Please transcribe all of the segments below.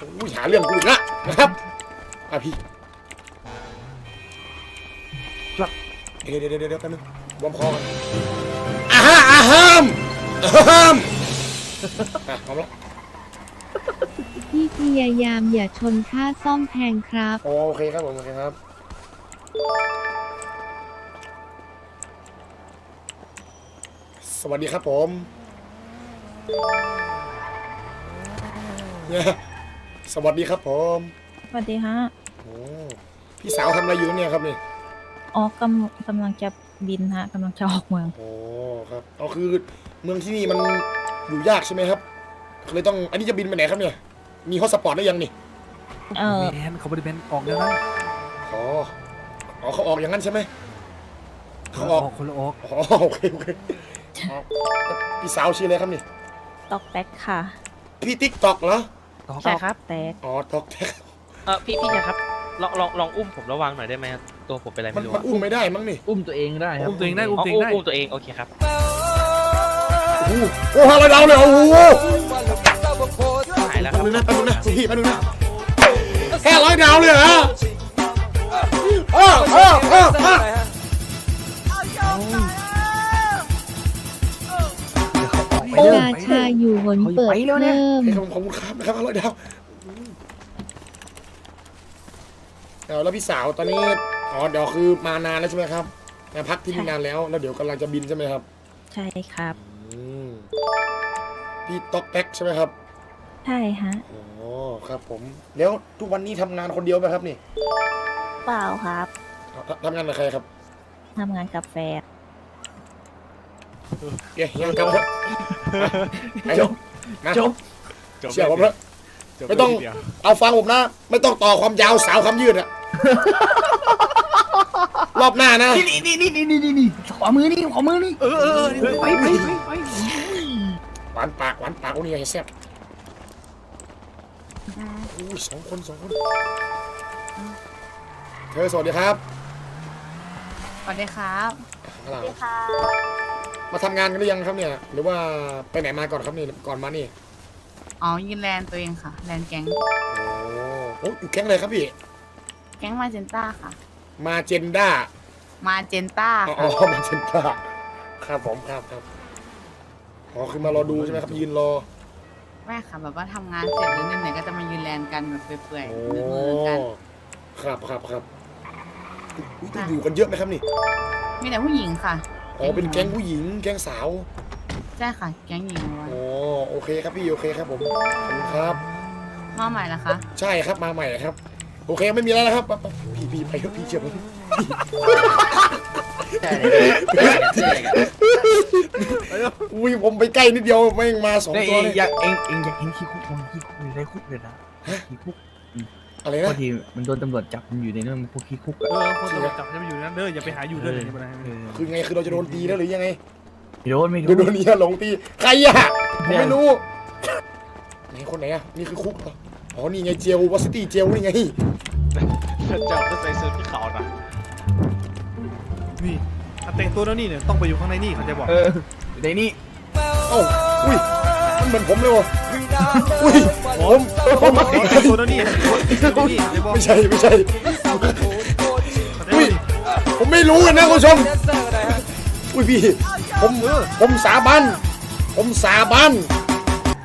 อุ้ยหาเรื่องกูอีกละนะครับอะพี่ครับเดี๋ยวเดี๋ยวเดี๋ยวเดี๋ยวแป๊บนึงวอร์มคอกันอาฮะอาฮามอาฮามอะพร้อมแล้วที่พยายามอย่าชนค่าซ่อมแพงครับ โอโอเคครับผมโอเคครับสวัสดีครับผมเนี่ย สวัสดีครับผมสวัสดีฮะโอ้พี่สาวทำอะไรอยู่เนี่ยครับนี่อ๋อกำกำลังจะบินฮะกำลังจะออกเมืองโอ้ครับเอาคือเมืองที่นี่มันอยู่ยากใช่ไหมครับเลยต้องอันนี้จะบินไปไหนครับเนี่ย มีฮอตสปอร์ตได้ยังนี่เออแมนเขาบริเวณออกแล้วนะอ๋ออ๋อเขาออกอย่างนั้นใช่ไหมเขาออกคนละออกอ๋อโอเคโอเคอ๋อพี่สาวชื่ออะไรครับนี่ตอกแตกค่ะ พี่ติ๊กตอกเหรอ ออกใช่ครับ แตกอ๋อตอกแท็กเออพี่พี่ชายครับลองลองลองอุ้มผมระวังหน่อยได้ไหมครับตัวผมเป็นอะไรมันไม่รู้มันอุ้มไม่ได้มั้งนี่อุ้มตัวเองได้ครับอุ้มตัวเองได้อุ้ม อ๋อตัวเองอุ้มได้อุ้มตัวเองโอเคครับโอ้โหโอ้โหอะไรเราเลยโอ้โหหายแล้วคแป๊บรับนึงนะแป๊บนึงนะพี่แป๊บนึงนะแค่ร้อยดาวเลยเหรออ้าวอ้าวอ้าวอ้า ไปเริ่มราชาอยู่หนเปิดเพิ่ม ขอบคุณครับนะครับร้อยดาวเอาแล้วพี่สาวตอนนี้อ๋อเดี๋ยวคือมานานแล้วใช่ไหมครับมาพักที่นี่นานแล้วแล้วเดี๋ยวกำลังจะบินใช่ไหมครับใช่ครับ อืมพี่ต๊อกแท็กใช่ไหมครับใช่ฮะ อ๋อครับ ผม แล้วทุกวันนี้ทำงานคนเดียวไหมครับนี่เปล่าครับทำทำงานกับใครครับทำงานกับแฟน เดี๋ยวยังกำเถอะไปจบนะจบเชื่อผมเถอะไม่ต้องเอาฟังผมนะ ไม่ต้องต่อความยาวสาวความยืดอะรอบหน้านะนี่นี่นี่นี่นี่นี่ขวามือนี่ขวามือนี่เออเออเออไปไปไปไปหวานปากหวานปากโอ้นี่ไงแซ่บอุ้ยสองคนสองคน เธอสวัสดีครับสวัสดีครับข้างหลัง มาทำงานกันหรือยังครับเนี่ย หรือว่าไปไหนมาก่อนครับนี่ก่อนมานี่อ๋อยินแลนด์ตัวเองค่ะ แลนด์แก๊ง โอ้โอ้อยู่แก๊งอะไรครับพี่ แก๊งมาเจนต้าค่ะ มาเจนด้ามาเจนต้าอ๋อค่ะมาเจนด้าครับผมครับครับอ๋อคือมารอดูใช่ไหมครับยืนรอ แม่ค่ะ แบบว่าทำงานเสร็จหรือเหนื่อยๆก็จะมายืนแลนด์กันแบบเปื่อยโอ้ๆมือๆกัน ครับครับครับอุ๊ยต้องอยู่กันเยอะไหมครับนี่ มีแต่ผู้หญิงค่ะ อ๋อเป็นแก๊งผู้หญิง แก๊งสาว ใช่ค่ะ แก๊งหญิงล้วนอ๋อโอเคครับพี่โอเคครับผมขอบคุณครับ มาใหม่ละคะ ใช่ครับมาใหม่ครับ โอเคไม่มีแล้วนะครับไปๆพี่พี่ไปเถอะพี่เชื่อผมอุ้ยผมไปใกล้นิดเดียวแม่งมาสองเอ้ยตัวเลยอยากเองเองอยากเห็นขี้คุกมันขี้คุกอยู่ในคุกเลยนะขี้คุก อะไรพนะอทีมันโดนตำรวจจับมันอยู่ในนั้นมันพวกขี้คุกอะเออคนตำรวจจับจะไปอยู่นั่นเด้ออย่าไปหาอยู่เด้ออย่าไปไหนเออคือไงคือเราจะโดนตีแล้วหรือยังไงไม่โดนไม่โดเดี๋ยนวโดนเนี่ยหลงตีใครอะผมไม่รู้ไหนคนไหนอะนี่คือคุกเหรออ๋อนี่ไงเจลวัสตี้เจลนี่ไงจับก็ใส่เสื้อพี่เขานะนี่ถ้าแต่งตัวแล้วนี่เนี่ยต้องไปอยู่ข้างในนี่เขาจะบอกเออในนี่เอ้าอุ้ยมัน เหมือนผมเลยวะอุ้ยผมผมแต่งตัวแล้วนี่นี่เขาจะบอกไม่ใช่ไม่ใช่อุ้อุ้ยยผมไม่รู้กันนะคุณผู้ชมอุ้ยพี่ผมผมสาบันผมสาบัน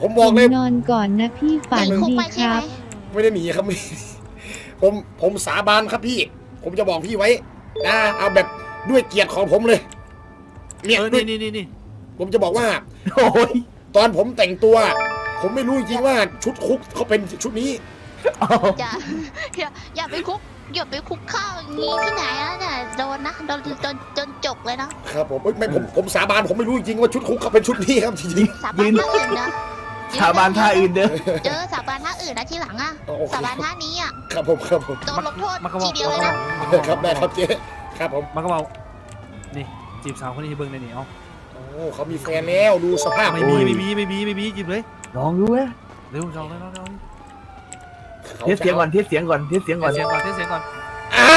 ผมบอกเลยนอนก่อนนะพี่ฝันดีครับ ไม่ได้หนีครับไม่ผมผมสาบานครับพี่ ผมจะบอกพี่ไว้นะเอาแบบด้วยเกียรติของผมเลยเนี่ยเออด้วยนี่นี่นี่ผมจะบอกว่าโอ้ย ตอนผมแต่งตัว ผมไม่รู้จริงๆว่าชุดคุกเขาเป็นชุดนี้ อย่าอย่าอย่าไปคุกอย่าไปคุกข้าวอย่างนี้ที่ไหนนะเนี่ยโดนนะโดนจนจนจกเลยนะครับผมเอ้ยไม่ผมผมสาบานผมไม่รู้จริงๆว่าชุดคุกเขาเป็นชุดนี้ครับจริง สาบานท่าอื่นนะชาวบ้านท่าอื่นเด้อเจอสาบานท่าอื่นนะที่หลังอะๆอ๋อโอเค สาบานท่านี้อะครับผมครับผมโดนลงโทษมันก็บอทีกเดียวเลยนะ ครับได้ครับเจ๊ครับผมมันก็บอกนี่จีบสาวคนนี้ให้เบิ่งในนี่เอา โอ้เขามีแฟนแล้วดูสภาพไม่มีไม่มีไม่มีไม่มีจีบเลยลองดูไหมเร็วลองเลยลองเลยขาเทสเสียงก่อนเทสเสียงก่อนเทสเสียงก่อนเสียงก่อนเสียงก่อนอ้า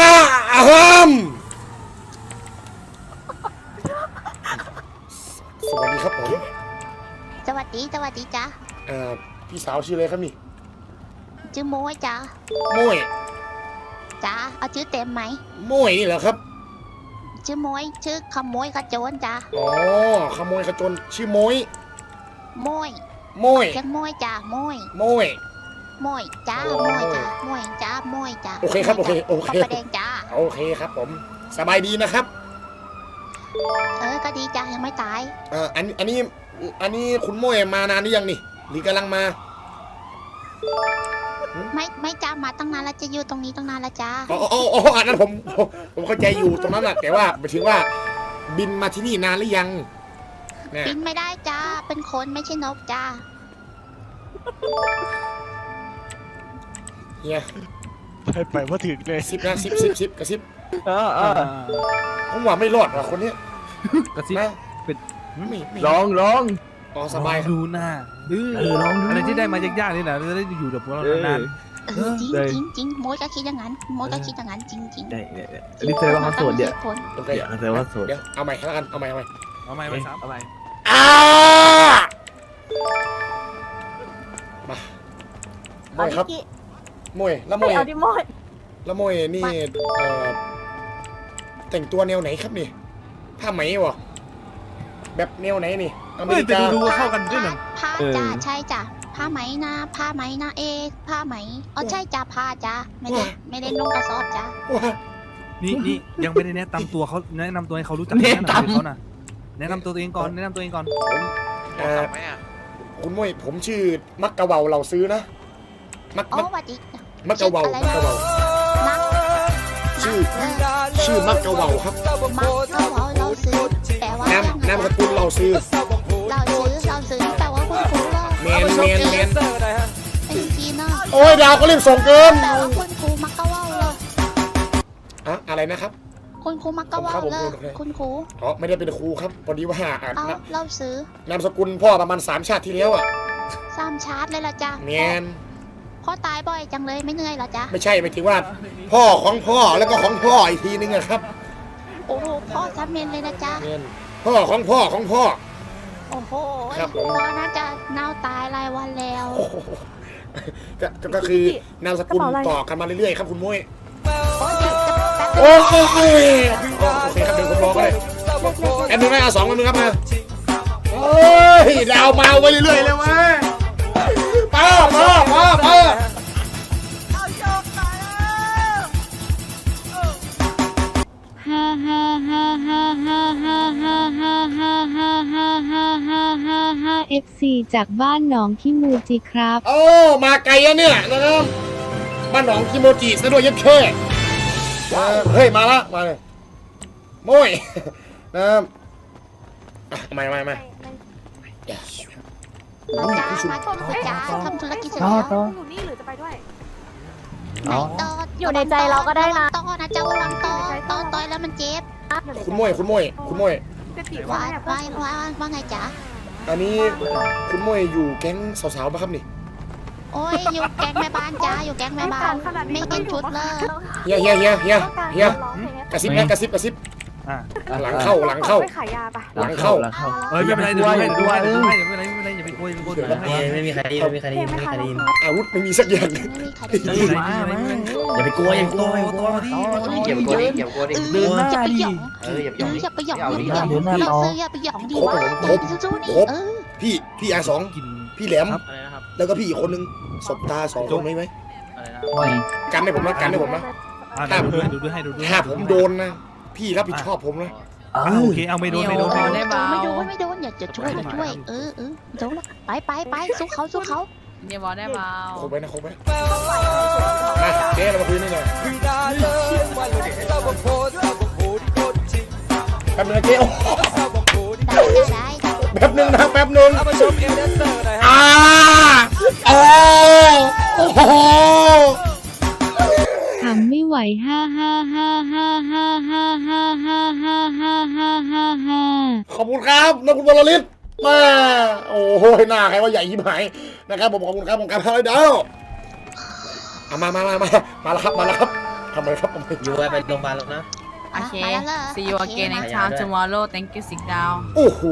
อาฮัมสวัสดีครับผมสวัสดีสวัสดีจ้าเอ่อพี่สาวชื่ออะไรครับนี่ชื่อโมยจ้าโม้ยจ้าเอาชื่อเต็มไหมโม้ยนี่เหรอครับ ชื่อโมยชื่อขโมยขโจรจ้าอ๋อขโมยขจรชื่อโม้ยโมยโม้ยเรียกโมยจ้าโมยโม้ยโมยจ้าโอ้โมยจ้าโมยจ้าโมยจ้าโอเคครับโอเคโอเคข้าวปลาแดงจ้าโอเคครับผมสบายดีนะครับ เออก็ดีจ้ายังไม่ตายเอ่ออันอันนี้อันนี้คุณโม้ยมานานหรือยังนี่หรือกำลังมา ไม่ไม่จ้ามาตั้งนานแล้วจะอยู่ตรงนี้ตั้งนานแล้วจ้าอ๋ออ๋ออ๋ออันนั้นผมผมผมเข้าใจอยู่ตรงนั้นแหละแต่ว่าหมายถึงว่า บินมาที่นี่นานหรือยังเนี่ยบินไม่ได้จ้าเป็นคนไม่ใช่นกจ้าเฮียไปไปว่าถึงเลยสิบนะสิบสิบสิบกระซิบเออเออ่าอผมว่าไม่รอดว่ะคนเนี้ยกระซิบนะเป็นไม่ไม่ลองลอง อ๋อสบายครับดูหน้าดื้อเออลองดู อะไรที่ได้มายากๆนี่แหละจะได้อยู่กับพวกเราเออนานเออจริงได้ จริงจริงโมยก็คิดอย่างนั้นโมยก็คิดอย่างนั้นจริงจริงได้เนี่ยเนี่ยอันนี้แสดงว่าเขาโสดเดี๋ยวคน โอเคเดี๋ยวแสดงว่าโสดเดี๋ยวเอาใหม่แล้วกันเอาใหม่เอาใหม่ๆเอาใหม่ไปสามเอาใหม่อ่ามาโมยครับโมยแล้วโมยเอาดิโมยแล้วโมยนี่เอ่อแต่งตัวแนวไหนครับนี่ผ้าไหมวะแบบแนวไหนนี่ อเมเฮ้ยริแต่กา ดูๆเข้ากันด้วยนะผ้าจ้าใช่จ้าผ้าไหมนะผ้าไหมนะเอผ้าไหมอ๋อใช่จ้าผ้าจ้าไม่ได้ไม่ได้นุ่งกระสอบจ้าว้านี่นี่ยังไม่ได้แนะนำตัวเขาแนะนำตัวให้เขารู้จักแนะนำเขาน่ะแนะนำตัวเองก่อนแนะนำตัวเองก่อนผมเอ่อคุณโมยผมชื่อมักกะเวาเราซื้อนะ มักโอ้มักสวัสดีมักกะเวามักกะเวานักชื่อนักชื่อมักกะเวาครับเออมักก็บอกเราซื้อแต่ว่าน้ำน้ำสกุลเราซื้อเราซื้อ ว่าแมนแมนแมนเป็นจีนเนอะโอ้ยดาวก็รีบส่งเกินแต่ว่าคุณครูมักก็ว่าเลยอะอะไรนะครับ คุณครูมักก็ว่าเลยคุณครูอ๋อไม่ได้เป็นครูครับพอดีว่าอ่านเอานเราซื้อนามสกุลพ่อประมาณสามชาติที่แล้วอะสามชาร์จเลยละจ้าแมนพ่อตายบ่อยจังเลยไม่เหนื่อยหรอจ๊ะไม่ใช่หมายถึงว่า พ่อของพ่อแล้วก็ของพ่ออีกทีนึงอะครับ โอ้โหพ่อซับเมนเลยนะจ๊ะแมนพ่อของพ่อของพ่อ โอ้โหครับผมพ่อน่าจะเน่าตายรายวันแล้ว โอ้โหก็ก็ก็คือนามสกุลต่อกันมาเรื่อยๆครับคุณมุ้ยโอ้ยเดี๋ยวจะแป๊บโอ้ยโอเคครับเดี๋ยวผมรอก็ได้แอนดูได้อาสองกันนึงครับนะโอ้ยดาวมาไว้เรื่อยๆเลยเว้ยป้าป้าป้าป้า ซีจากบ้านหนองที่มูจิครับ โอ้ มาไกลอะเนี่ยนะครับบ้านหนองคิโมจิซะด้วยยัดเข้เออเฮ้ย มาละ มาเลยโม้ยนะครับอะมามามาอย่ามาจ้ามามาจ้าทำธุรกิจเสร็จต่อแล้วต่ออยู่นี่หรือจะไปด้วยไหนต่ออยู่ในใจเราก็ได้นะต่อนะเจ้าระวังต่อต่อต่อยแล้วมันเจ็บคุณโม้ยคุณโม้ยคุณโม้ยจะจีบว่าว่าว่าว่าว่าไงจ๊ะ อันนี้คุณโม้ยอยู่แก๊งสาวๆปะครับนี่โอ้ยอยู่แก๊งแม่บ้านจ้าอยู่แก๊งแม่บ้านไม่เห็นชุดเลยเฮียเฮียเฮียเฮียเฮียกระซิบนะกระซิบกระซิบ อะหลังเข้าหลังเข้า ไปขายยาปะหลังเข้า หลังเข้าเออไม่เป็นไรเดี๋ยวดูให้เดี๋ยวดูให้เดี๋ยวดูให้เดี๋ยวไม่เป็นไรไม่เป็นไรอย่าไปกลัวอย่าไปกลัวเดี๋ยวดูให้ไม่มีใครได้ยินไม่มีใครได้ยินไม่มีใครได้ยินอาวุธไม่มีสักอย่างไม่มีใครได้ไม่ยินเป็นไรไม่เป็นไรไม่เป็นไรอย่าไปกลัวอย่าไปกลัวโตโตดิอย่าไปกลัวดิอย่าไปกลัวดิเอออย่าไปหยองเอออย่าไปเอหยองอดิอย่าไปหยองเอาอย่าไปหยองเดินหน้าเราต่อซื้ออย่าไปหยองดีครบว่าผมครบสู้ๆนี่ครบเออพี่พี่อาสองกินพี่แหลมอะไรนะครับแล้วก็พี่อีกคนนึงสบตาสองคนไหมไหมอะไรนะไม่กันให้ผมนะกันให้ผมนะอะเดี๋ยวดูให้ดูด้วยให้ดูด้วยถ้าผมโดนนะ พี่รับผิดชอบผมนะเออะอโอเคเอาไม่โดนไม่โดนไม่โดน ได้เบาไม่โดนไม่โดนอย่าจะช่วยจะช่วย เออเออโดนละไปไปไปสู้เขาสู้เขาเดี๋ยวบอกได้เบาครบไว้นะครบไว้มาเจ๊เรามาคุยนี่หน่อยแป๊บนึงนะเจ๊โอ้ได้ได้ได้แป๊บนึงนะแป๊บนึงอ่าโอ้โอ้โหขำ ไหวฮ่าฮ่าฮ่าฮ่าฮ่าฮ่าฮ่าฮ่าฮ่าฮ่าฮ่าฮ่าฮ่าขอบคุณครับนะคุณวรลิศมาโอ้โหหน้าใครว่าใหญ่ยิ่หายนะครับผมขอบคุณครับผมการพาเด้าเอามามามามามาแล้วครับมาแล้วครับทำไมครับทำไมอยู่ไปโรงพยาบาลแล้วนะโอเค see you again มา next time tomorrow thank you sit down โอ้โห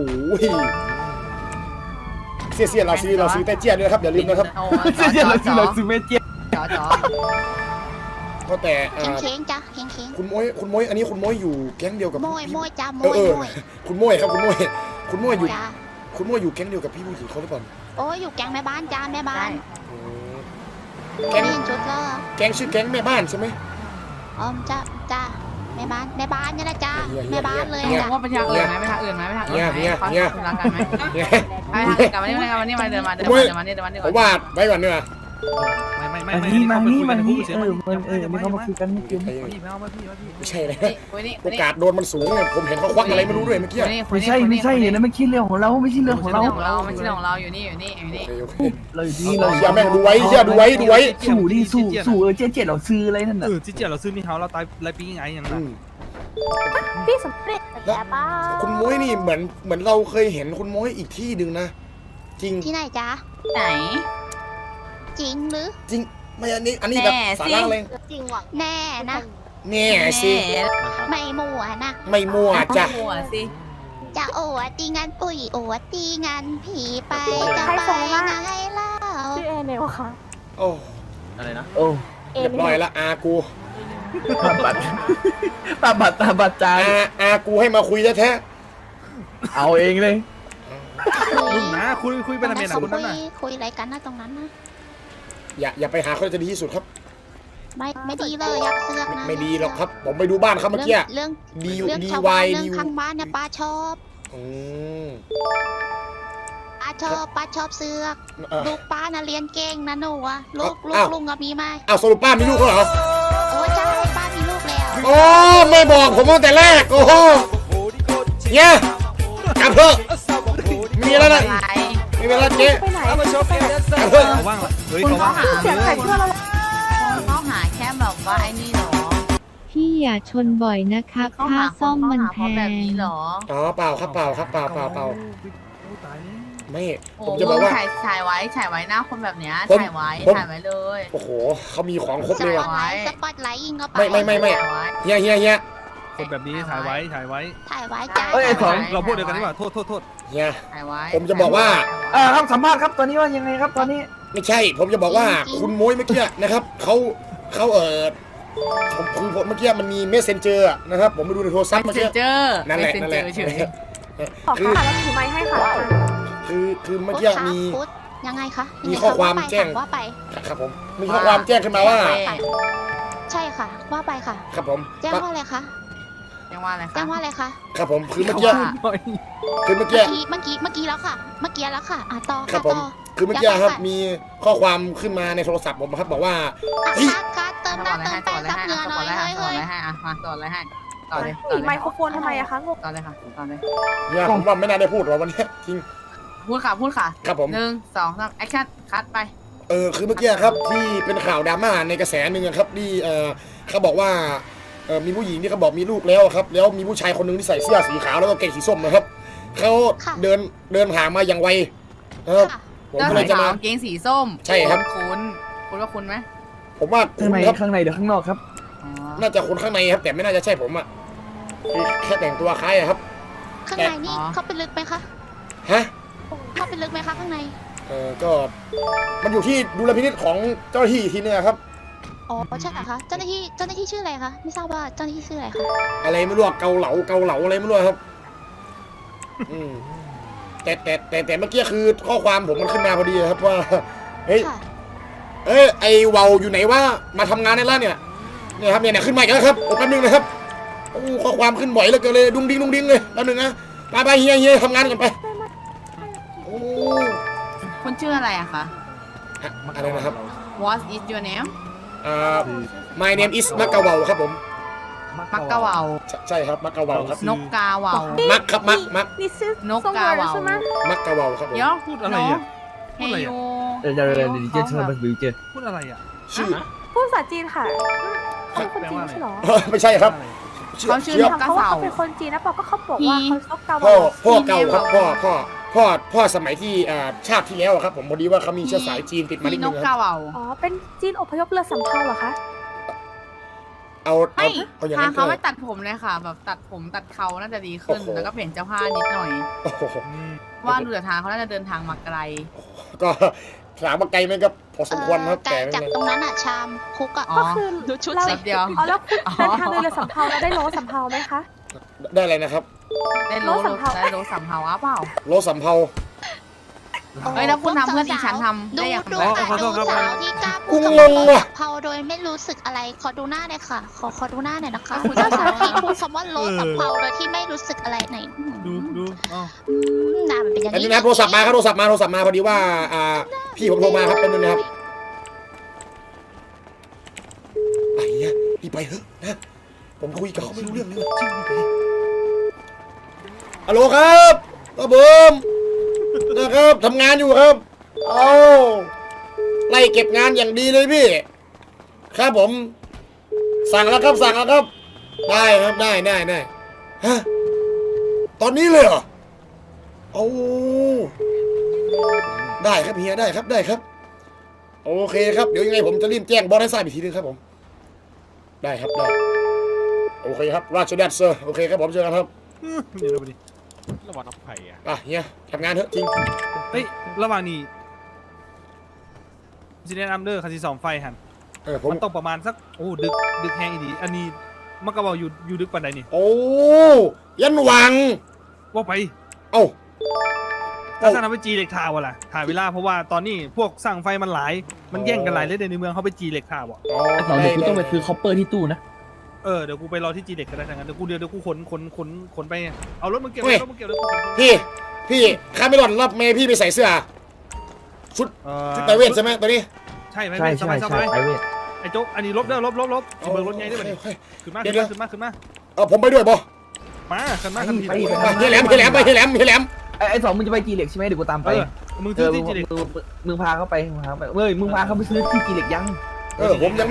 เสียเสียเราซื้อเราซื้อแต่เจียด้วยครับอย่าลืมนะครับโอ้เสียเราซื้อเราซื้อไม่เจ็บจ๋อจ๋อ ก็แต่อ่าเค้งๆจ้ะเค้งเค้งคุณม้ยคุณม้ยอันนี้คุณม้ยอยู่แก๊งเดียวกับโมยโมยจ้ะโมเออยเออโมยคุณม้ยครับคุณม้ยคุณม้ยอยู่จ้ะคุณม้ยอยู่แก๊งเดียวกับพี่ผู้หญิงเขาหรือเปล่าโอ้ยอยู่แก๊งแม่บ้านจ้าแม่บ้าใช่นอืมไม่เห็นชุดเลยแก๊งชื่อแก๊งแม่บ้านใช่ไหมอ๋อจ้าจ้าแม่บ้านแม่บ้านนี่แหละจ้าเฮียเฮียแม่บ้านเลยเฮียจ้ะว่าไปทางอื่นไหมไปทางอื่นไหมไปทางอื่นไหมเงียบเขาเงียบเขารักกันไหมเนี่ยไปทางอื่นกลับมานี่มานี่มาเดินมาเดินมาเดินมาเดินมาเดินผมว่าไว้ก่อนเนีกว่ยไม่ไม่ไม่มาไม่นี่มานี่มานี่เสียเอมาอมันเออนี่เขามาคุยกันเมื่อกี้พี่ไม่เอามาพี่มาพี่ไม่ใช่เลยนี่คุยนี่โอกาสโดนมันสูงเนี่ยผมเห็นเขาควักอะไรไม่รู้ด้วยเมื่อกี้คุยนี่คุยไม่นี่ใช่คุยไม่นี่ใช่เนี่ยนะไม่ใช่เรื่องของเราไม่ใช่เรื่องของเราเรื่องของเราไม่ใช่เรื่องของเราอยู่นี่อยู่นี่อยู่นี่โอเคโอเคเราอยู่นี่เราเฮียแม่งดูไว้เฮียดูไว้ดูไว้สู่ดิสู่สู่เออเจ๊เจ๊เราซื้ออะไรนั่นเอน่ะอที่เจียเราซื้อมีเฮาเราตายไรปียังไงอย่างอืนั้นมพี่สำเร็จแต่ป้าคุณม้ยนี่เหมือนเหมือนเราเคยเห็นคุณม้ยอีกที่หนึ่งนะ จริงที่ไหนจ้าไหน จริงหรือ จริงไม่อันนี้อันนี้แบบแน่สิสาระเลยจริงหวังแน่นะ แน่สิไม่มั่วนะ ไม่มั่วจ้ะหัวสิ จะโอวตีงานปุ๋ยโอวตีงานผีไปจะใครไปส่งมาไหนเล่าชื่อเอเนลค่ะ โอ้อะไรนะ โอ้เอเรียบเนร้อยลละอากูตาบัดตาบัดตาบัดใจาอาอากูให้มาคุยแท้เอาเองเลยลุงนะ คุยคุยไปทำไมนะเขาคนคุนั้นยน่ะคุยอะไรกันนะตรงนั้นนะๆ อย่าอย่าไปหาเขาจะดีที่สุดครับ ไม่ไม่ดีเลยยักเสือกนะไม่ดีหรอกครับ ผมไปดูบ้านเขาเมื่อกี้เรื่องดีเรื่องดีชาววาบ้านยเรื่อดีงข้างบ้านเนี่ยป้าชอบอืมป้าชอบป้าชอบเสือกเอ่อลูกป้าน่ะเรียนเก่งนะหนูอะลูกลูอ้ากวลุงก็มีไหมอ้าวสรุปป้ามีลูกแล้วเหรอโอ้ใช่ป้ามีลูกแล้วโอ้ไม่บอกผมตั้งแต่แรกโอ้โหเนี่ยกลับเถอะมีแล้วนะอะไรมีเวลาเจ๊ ไปไหน กลับเถอะเขาว่างละ เฮ้ยคุณเขาเขาว่างหาเสียงใส่เพื่อนเราเขาหาแค่แบบว่าไอ้นี่เหรอพี่อย่าชนบ่อยนะครับเขาค่าหาซ่อมมันเขาแพหาเพราะแบบงนี้เหรออ๋อเปล่าครับเปล่าครับเปล่าเปล่าเปล่าเปล่าโอ้ตายแล้วไม่โอ้ผมโหจะบอกว่า ถ่ายถ่ายไว้ถ่ายไว้หน้าคนแบบเนี้ยผมถ่ายไว้ผม ถ่ายไว้เลยโอ้โหเขามีของครบสเลยปอว่ะ ตไลท์สปอตไลท์ยิงเข้าไป ไม่ไม่ไม่ไม่ถ่ายไว้ เฮียเฮียเฮียคนแบบนี้ถ่ายไว้ถ่ายไว้ถ่ายไว้จ้าเอ้ยไอ้สองเราพูดเดียวกันดีกว่าโทษโทษโทษเฮีย ถ่ายไว้ผมจะบอกว่าอ่าครับสัมภาษณ์ครับตอนนี้ว่ายังไงครับตอนนี้ ไม่ใช่ ผมจะบอกว่าคุณโม้ยเมื่อกี้นะครับเขาเขาเออผมคือผมเมื่อกี้มันมีเมสเซนเจอร์นะครับ ผมไปดูในโทรศัพท์เมเมื่สอเซกี้นเจอร์นั่นแหละเมสนั่นเซแหนละเจอร์เฉยขอค่ะแล้วถือไม้ให้ค่ะคือคือเมื่อพุทกี้ธคะมีพุทธยังไงคะมีข้อความแจ้งว่าไปครับผมมีข้อความแจ้งขึ้นมาว่า ใช่ค่ะ ว่าไปค่ะ ครับผมแจ้งว่าอะไรคะยังว่าอะไรคะแจ้งว่าอะไรคะ ครับผม คือเมื่อกี้ว่าคือเมื่อเมื่กี้อกี้ เมื่อกี้ เมื่อกี้แล้วค่ะ เมื่อกี้แล้วค่ะ อะต่อครัค่ะบผมต่อ คือเมื่อกี้ครับมีข้อความขึ้นมาในโทรศัพท์ผมนะครับบอกว่าอะเฮ้ยคัดคัดเติมหน้าเติมแป้งซับเหงื่อหน่อยต่อเฮ้ยเลเฮ้ยยให้อะมาต่อเลยให้ต่อเลยถือไมโครโฟนทำไมอะคะงงต่อเลยค่ะต่อเลยเนี่ยผมว่าไม่น่าได้พูดหรอกวันนี้จริง พูดค่ะพูดค่ะครับผมหนึ่งสองสามแอคชั่นคัดไป เออคือเมื่อกี้ครับที่เป็นข่าวดราม่าในกระแสหนึ่งอะครับที่เออเขาบอกว่าเออมีผู้หญิงที่เขาบอกมีลูกแล้วครับ แล้วมีผู้ชายคนหนึ่งที่ใส่เสื้อสีขาวแล้วก็เกงสีส้มนะครับเขาเดินเดินผ่านมาอย่างไวนะครับค่ะ ผมเจ้าก็เลสียจะขาวมากางเกงสีส้มใช่ครับ คุณคุณว่าคุณไหมผมว่าคุข้างณในครับข้างในเดี๋ยวข้างนอกครับ อ๋อน่าจะคนข้างในครับ แต่ไม่น่าจะใช่ผมอะคือแค่แต่งตัวคล้ายอะครับ ข้างในนี่เข้าไปลึกไหมคะฮะ เข้าไปลึกไหมคะข้างใน เออก็มันอยู่ที่ดุลพินิจของเจ้าหน้าที่อีกทีนึงอะครับ อ๋อใช่เหรอคะเจ้าหน้าที่เจ้าหน้าที่ชื่ออะไรคะไม่ทราบว่าเจ้าหน้าที่ชื่ออะไรคะอะไรไม่รู้อะเกาเหลาเกาเหลาอะไรไม่รู้อะครับ อืม แต่แต่แต่แต่เมื่อกี้คือข้อความผมมันขึ้นมาพอดีครับว่าเฮ้ยค่ะเอ้ยไอเวาอยู่ไหนว่ามาทำงานในร้านเนี่ยเนี่ยครับเนี่ยเนี่ยขึ้นมาอีกแล้วครับโอ้แป๊บนึงนะครับโอ้ข้อความขึ้นบ่อยเหลือเกินเลยดุงดิ้งดุงดิ้งเลยแป๊บนึงนะไปไปเฮียเฮียทำงานกันไปโอ้คุณชื่ออะไรอะคะ อะอะไรนะครับ What is your name อ่า my name is มักกะเวาครับผม มักกะเหว่าใช่ใช่ครับมักกะเวาครับนกกาเหว่ามักครับมักมักนี่ซื้อนกส่งกาเงินเหว่าใช่ไหมมักกะเวาครับผมเดี๋ยวพูดอะไรอะ เฮพูดอะไรยูอะเดี๋ยวเดี๋ยวเดี๋ยวเดี๋ยวเจอมาดูเจอพูดอะไรอะ ชื่อพูดภาษาจีนค่ะเขาเป็นคนจีนไม่ใช่เหรอไม่ใช่ครับเขาชื่อเชื่นอกกาเขาว่าเสา เขาเป็นคนจีนนะเปล่าก็เขาบอกว่าเขาชอบเกาหพ่อลีพ่อเก่าครับที่พ่อเรียกว่าพ่อพ่อพ่อสมัยที่อ่าชาติที่แล้วอะครับผมพอดีว่าเขามีเชื้อสายจีนติดมานิพี่ดนนึกงคการับเหว่าอ๋อเป็นจีนอพยพเรือสำเภาเหรอคะ เอาเอาไม่เอาอย่างพานั้นก็เขาไปตัดผมเลยค่ะ แบบตัดผมตัดเขาน่าจะดีขึ้นโอ้โหแล้วก็เปลี่ยนเจ้าผ้านิดหน่อย โอ้โหว่าดูแต่ทางเขาน่าจะเดินทางมาไกล ก็ถามว่าไกลไหมก็พอสมควรครับไกลแต่ไม่จากเป็นตไรรงนั้นอะชามคุกอะอ๋อ ก็คือดูชุดเราสิ เดียวอ๋อแล้วคุณอ๋อ เดินทางโดยเรือสำเภาเราได้โลสำเภาไหมคะ ได้อะไรนะครับได้โลโลสำเภาได้โลสำเภาอะเปล่า โลสำเภา เอ้ยแล้วคุณทำเพื่อนดิฉันทำดูได้อย่างดูไร ค่ะดูสาวที่กล้าพูกูดงงว่ะเผาโดยไม่รู้สึกอะไร ขอดูหน้าหน่อยค่ะ ขอขอดูหน้าหน่อยนะคะคุณสาวที่พูดคำว่าโลสำเภาโดยที่ไม่รู้สึกอะไรไหนดูดูอ๋ออืมหน้ามันเป็นอย่างอันนี้นี้นะโทรศัพท์มาครับโทรศัพท์มาโทรศัพท์มาพอดีว่าอ่าพี่ผมโทรมาครับแป๊บนึงนะครับไอ้เนี่ยพี่ไปเถอะนะผมคุยกับเขาไม่รู้เรื่องเลยจริงพี่ไปฮัลโหลครับครับผม นะครับทำงานอยู่ครับ เอาไล่เก็บงานอย่างดีเลยพี่ ครับผม สั่งแล้วครับสั่งแล้วครับ ได้ครับได้ได้ได้ฮะตอนนี้เลยเหรอโอ้ได้ครับเฮียได้ครับได้ครับ โอเคครับเดี๋ยวยังไงผมจะรีบแจ้งบอสให้ทราบอีกทีนึงครับผม ได้ครับได้โอเคครับ ราชดัตเซอร์โอเคครับผมเจอกันครับ เดี๋ยวดูดิ ระวังน้ำไผ่อะอะเฮียทำงานเถอะจริงเฮ้ย ระหว่างนี้ซีเนนอัมเดอร์คันที่สองไฟหันเออผมมันต้องประมาณสัก โอ้ ดึก ดึกแฮงอีดี อันนี้มันก็บอกอยู่ อยู่ดึกปันใดนี่ โอ้ยันหวัง ว่าไปเอ้าถ้าสร้างไปจีเหล็กทาวะล่ะถ่ายเวลาเพราะว่าตอนนี้พวกสร้างไฟมันหลาย มันแย่งกันหลายเลยในเมืองเขาไปจีเหล็กทาวะอ๋อสองเดี๋ยวกูต้องไปด้ซื้อคอปเปอร์ที่ตู้นะ เออเดี๋ยวกูไปรอที่จีเหล็กก็ได้ทั้งนั้นเดี๋ยวกูเดี๋ยวเดี๋ยวกูขนขนขนขนไปเอารถมึงเก็บเลยรถมึงเก็บเลยกูขนขนพี่ พี่ข้าไม่หล่อนรับเมย์พี่ไปใส่เสื้อ ชุดเอ่อชุดไตรเวทใช่ไหมตัวนี้ใช่ไหมใช่สใช่บายสใช่บายไปเวทไอ้โจ๊กอันนี้ลบเด้อลบลบลบสิเบิร์รถไงได้ไหมโอเค ขึ้นมาเดี๋ขึ้ยนวมาขึ้นมาขึ้นมาเออผมไปด้วยบ่มาขึ้นมาขึ้นไปมาไปอะเฮียแหลมเฮียแหลมไปเฮียแหลมเฮียแหลมไอ้ไอ้สองมึงจะไปจีเล็กใช่ไหมเดี๋ยวกูตามไปเออมึงเอซื้ออมึที่งจีเหล็กมึงมึงพาเขาไปมึงพาเขาไปเว้ยมึงพาเขาไปซื้อที่จีเล็กยัง เออผมยังไม่